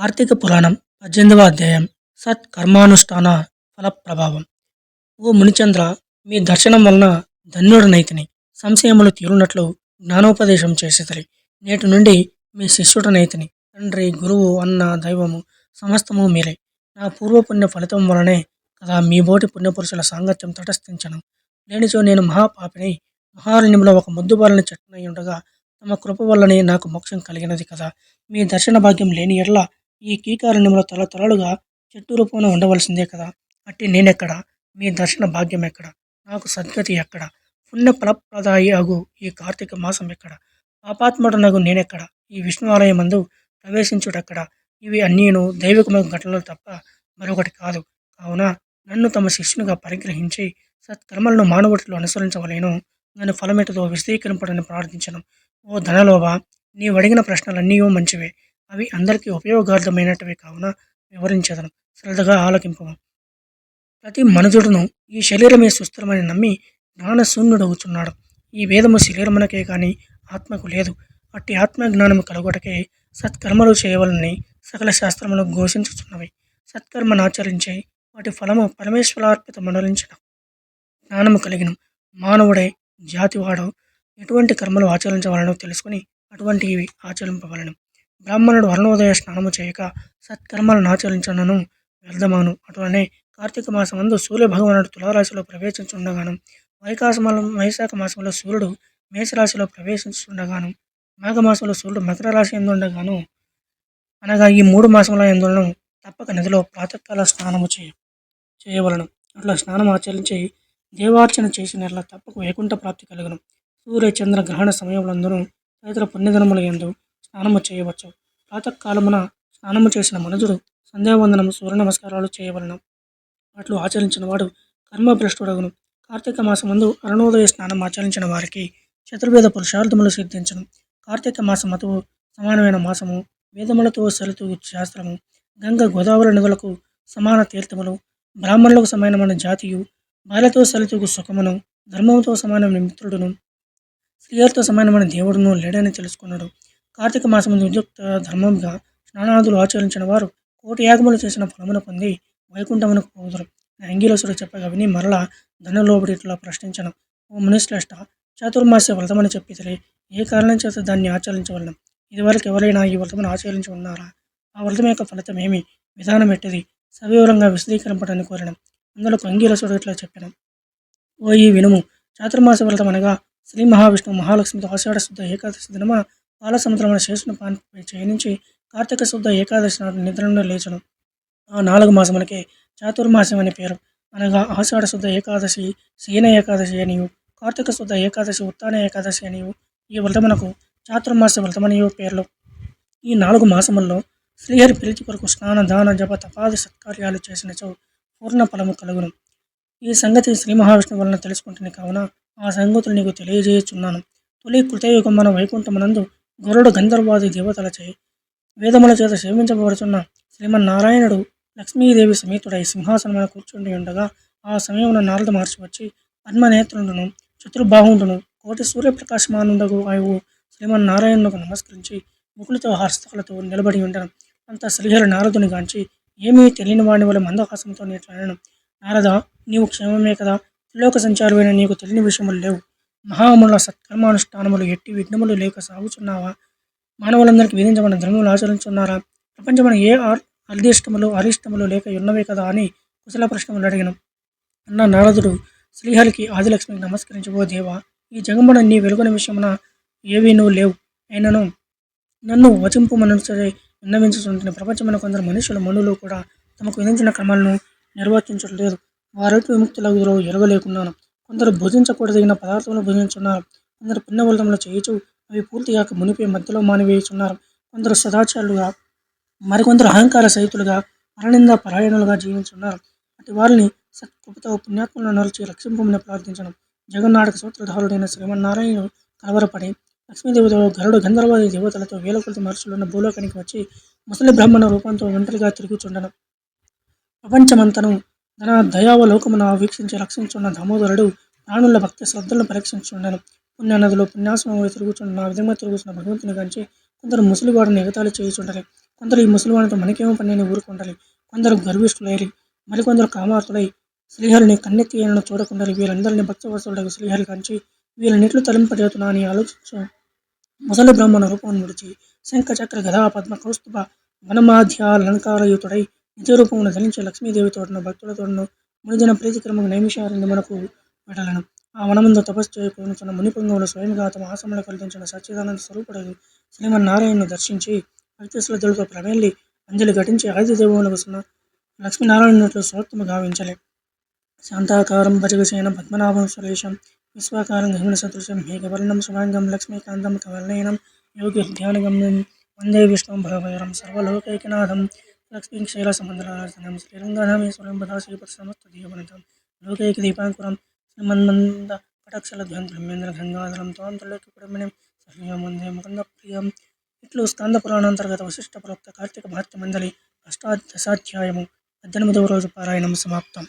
కార్తీక పురాణం పద్దెనిమిదవ అధ్యాయం. సత్ కర్మానుష్ఠాన ఫల ప్రభావం ఓ మునిచంద్ర మీ దర్శనం వలన ధన్యుడనైతిని. సంశయములు తీరునట్లు జ్ఞానోపదేశం చేసేతరి నేటి నుండి మీ శిష్యుడనైతిని. తండ్రి గురువు అన్న దైవము సమస్తము మీరే. నా పూర్వపుణ్య ఫలితం వలనే కదా మీ బోటి పుణ్యపురుషుల సాంగత్యం తటస్థించను. లేనిచో నేను మహాపాపిని మహారణ్యంలో ఒక ముద్దుబాలని చెట్టునై ఉండగా తమ కృప వల్లనే నాకు మోక్షం కలిగినది కదా. మీ దర్శన భాగ్యం లేని ఎడల ఈ కీకారణ్యంలో తల తలలుగా చెట్టు రూపంలో ఉండవలసిందే కదా. అట్టి నేనెక్కడ? మీ దర్శన భాగ్యం ఎక్కడ? నాకు సద్గతి ఎక్కడ? పుణ్య ఫలప్రదాయి అగు ఈ కార్తీక మాసం ఎక్కడ? పాపాత్ముడనగు నేనెక్కడ? ఈ విష్ణు ఆలయమందు ప్రవేశించుటెక్కడ? ఇవి అన్నీను దైవికమైన ఘటనలు తప్ప మరొకటి కాదు. కావున నన్ను తమ శిష్యునిగా పరిగ్రహించి సత్కర్మలను మానవుడిలో అనుసరించవలేను. నన్ను ఫలమెటదో విశదీకరింపడని ప్రార్థించను. ఓ ధనలోభ నీవు అడిగిన ప్రశ్నలన్నీ మంచివే. అవి అందరికీ ఉపయోగార్థమైనటివి కావున వివరించదను. శ్రద్ధగా ఆలకింపము. ప్రతి మనుజుడును ఈ శరీరమే సుస్థిరమని నమ్మి జ్ఞానశూన్యుడవుచున్నాడు. ఈ వేదము శరీరమునకే కానీ ఆత్మకు లేదు. అట్టి ఆత్మజ్ఞానము కలుగుటకే సత్కర్మలు చేయవలని సకల శాస్త్రములు ఘోషించుచున్నవి. సత్కర్మను ఆచరించే వాటి ఫలము పరమేశ్వరార్పిత మనలించిన జ్ఞానము కలిగిన. మానవుడే జాతివాడు. ఎటువంటి కర్మలు ఆచరించవలనో తెలుసుకుని అటువంటివి ఆచరింపవలను. బ్రాహ్మణుడు వర్ణోదయ స్నానము చేయక సత్కర్మలను ఆచరించనను వ్యర్థమాను. అటువనే కార్తీక మాసమందు సూర్య భగవానుడు తులారాశిలో ప్రవేశించుండగాను వైకాసమాలం వైశాఖ మాసంలో సూర్యుడు మేషరాశిలో ప్రవేశించుండగాను మాఘమాసంలో సూర్యుడు మకర రాశి ఎందుండగాను అనగా ఈ మూడు మాసముల ఎందులను తప్పక నదిలో ప్రాతకాల స్నానము చేయ చేయవలను. అట్లా స్నానం ఆచరించి దేవార్చన చేసిన ఎడల తప్పక వైకుంఠ ప్రాప్తి కలుగును. సూర్య చంద్ర గ్రహణ సమయములందును తదితర పుణ్యదినముల ఎందు స్నానము చేయవచ్చు ప్రాతకాలమున స్నానము చేసిన మనుజుడు సంధ్యావందనం సూర్య నమస్కారాలు చేయవలను. అట్లు ఆచరించిన వాడు కర్మభ్రష్టుడగును. కార్తీక మాసమందు అరుణోదయ స్నానం ఆచరించిన వారికి చతుర్వేద పురుషార్థములు సిద్ధించను. కార్తీక మాసమతో సమానమైన మాసము వేదములతో సరితూ శాస్త్రము గంగ గోదావరి నదులకు సమాన తీర్థములు బ్రాహ్మణులకు సమానమైన జాతియు బాలతో సరితూగు సుఖమును ధర్మముతో సమానమైన మిత్రుడును స్త్రీలతో సమానమైన దేవుడును లేడని తెలుసుకున్నాడు కార్తీక మాసముందు ఉద్యుక్త ధర్మంగా స్నానాదులు ఆచరించిన వారు కోటి యాగములు చేసిన ఫలమును పొంది వైకుంఠమునకు పోదురు. అంగీలసుడు చెప్పగా విని మరల ధనలోబడి ఇట్లా ప్రశ్నించను. ఓ మునిశ్రేష్ట చాతుర్మాస్య వ్రతమని చెప్పితే ఏ కారణం చేత దాన్ని ఆచరించవలను? ఇదివరకు ఎవరైనా ఈ వ్రతమును ఆచరించి ఉన్నారా? ఆ వ్రతం యొక్క ఫలితం ఏమి? విధానం ఎట్టిది? సవివరంగా విశదీకరింపడని కోరిన అందులో అంగీరసుడు ఇట్లా చెప్పాను. ఓ ఈ వినుము చాతుర్మాస వ్రతం అనగా శ్రీ మహావిష్ణువు మహాలక్ష్మితో ఆషాఢ శుద్ధ ఏకాదశి దినమ? పాల సముద్రమైన శేషుని పాన్పై చేయనించి కార్తీక శుద్ధ ఏకాదశి నాడు నిద్రలో లేచను. ఆ నాలుగు మాసములకే చాతుర్మాసం అని పేరు. అనగా ఆషాఢ శుద్ధ ఏకాదశి శీన ఏకాదశి అనియు కార్తీక శుద్ధ ఏకాదశి ఉత్తాన ఏకాదశి అనియు ఈ వ్రతమునకు చాతుర్మాస వ్రతమనియు పేర్లు. ఈ నాలుగు మాసముల్లో శ్రీహరి ప్రీతి కొరకు స్నాన దాన జప తపాది సత్కార్యాలు చేసినచో పూర్ణ ఫలము కలుగును. ఈ సంగతి శ్రీ మహావిష్ణువు వలన తెలుసుకుంటుని కావున ఆ సంగతులు నీకు తెలియజేయుచున్నాను. తొలి కృతయుగం మన వైకుంఠమునందు గరుడు గంధర్వాది దేవతలచే వేదముల చేత సేవించబడుతున్న శ్రీమన్నారాయణుడు లక్ష్మీదేవి సమేతుడై సింహాసనమైన కూర్చుండి ఉండగా ఆ సమయంలో నారద మహర్షి వచ్చి పద్మనేత్రుడును చతుర్బాహుండును కోటి సూర్యప్రకాశమానందగు ఆయువు శ్రీమన్నారాయణులకు నమస్కరించి ముకులతో హస్తకులతో నిలబడి ఉండను. అంత శ్రీహరి నారదుని గాంచి ఏమీ తెలియని వాడిని వల్ల మందహాసంతో నేట్లాడను నారద నీవు క్షేమమే కదా. త్రిలోక సంచారమైన నీకు తెలియని విషయములు లేవు. మహాముల సత్కర్మానుష్ఠానములు ఎట్టి విఘ్నములు లేక సాగుచున్నావా? మానవులందరికీ విధించబడిన ధర్మములు ఆచరించున్నారా? ప్రపంచమైన ఏ అర్ధిష్టములు అరిష్టములు లేక ఉన్నవే కదా అని కుశల ప్రశ్నములు అడిగిన. అన్న నారదుడు శ్రీహరికి ఆదిలక్ష్మికి నమస్కరించబో దేవా. ఈ జగమున నీ వెలుగున విషయమున ఏవీ నువ్వు లేవు. అయినను నన్ను వచింపు మనసుచే విన్నవించుతుంటున్న ప్రపంచమైన కొందరు మనుషులు మనులు కూడా తమకు విధించిన క్రమాలను నిర్వర్తించడం లేదు వారైతే విముక్తుల ఎరగలేకున్నాను కొందరు భుజించకూడదగిన పదార్థములు భుజించున్నారు. కొందరు పుణ్యవల్లంలో చేయుచు అవి పూర్తిగాక మునిపే మధ్యలో మానివేయుచున్నారు. కొందరు సదాచారులుగా మరికొందరు అహంకార సహితులుగా మరణిందా పరాయణులుగా జీవించున్నారు. అటు వారిని సత్కృపతో పుణ్యాత్మలను నలిచి రక్షింపమని ప్రార్థించడం జగన్నాటక సూత్రధారుడైన శ్రీమన్నారాయణుడు కలవరపడి లక్ష్మీదేవితో గరుడు గంధర్వాది దేవతలతో వేల కొలది మనుషులున్న భూలోకానికి వచ్చి ముసలి బ్రాహ్మణ రూపంతో ఒంటరిగా తిరుగుచుండడం ప్రపంచమంతను తన దయావలోకమున వీక్షించి రక్షించున్న దామోదరుడు ప్రాణుల భక్తి శ్రద్ధలను పరీక్షించుండను పుణ్య నదులు పుణ్యాశ్రమంలో తిరుగుచున్న ఆ విధంగా తిరుగుతున్న భగవంతుని గంచి కొందరు ముసలివాడిని ఎగతాళి చేయుచుండరు. కొందరు ఈ ముసలివాడితో మనకేమో పని అని ఊరుకుంటారు కొందరు గర్విష్ఠులైరి. మరికొందరు కామార్తులై శ్రీహరిని కన్నెత్తి చూడకుండా చూడకుండాలి వీరందరినీ భక్తవత్సలుడకు శ్రీహరి కంచి వీళ్ళనిట్లు తలింపజేతున్నా అని ఆలోచించు. ముసలి బ్రాహ్మణ రూపం విడిచి శంఖ చక్ర గదా పద్మ కౌస్తుభ వనమాధ్యాలంకారయుతుడై నిజ లక్ష్మీదేవి ధరించి లక్ష్మీదేవితోటను భక్తులతోటను మునిదిన ప్రీతిక్రమకు నైమిషారణ్యమునకు వెడలను ఆ వనమందు తపస్సు చేయకునుచున్న మునిపుంగవులు స్వయంగా తమ ఆశ్రమంలో కల్పించిన సచ్చిదానంద స్వరూపుడు శ్రీమన్నారాయణను దర్శించి భక్తి శ్రద్ధలతో ప్రవేళ్ళి అంజలి ఘటించి ఆయుధ దేవములకు సున్న లక్ష్మీనారాయణుట్లు స్వోత్తము గావించలే. శాంతాకారం భజగసేన పద్మనాభం సురేశం విశ్వాకారం గమన సదృశం మేఘవర్ణం శుభాంగం లక్ష్మీకాంతం కవలనయనం యోగి ధ్యానగమ్యం వందే విష్ణుం భగవైరం సర్వలోకైకనాథం లక్ష్మీ శైలసముద్రార్జనం శ్రీరంగనామేశ్వరం బదా శ్రీపతి సమస్త దీవనితం లోకైక దీపాంకురం శ్రీమన్మంద పటక్షలధ్వం బ్రహ్మేంద్ర గంగాధరం త్వాం త్రిలోక్యపురమిణం సహ్యం వందే ముకుంద ప్రియం ఇట్లు స్కంద పురాణాంతర్గత వశిష్ట ప్రోక్త కార్తీక మహత్య మండలి అష్టాదశాధ్యాయము పద్దెనిమిదవ రోజు పారాయణం సమాప్తం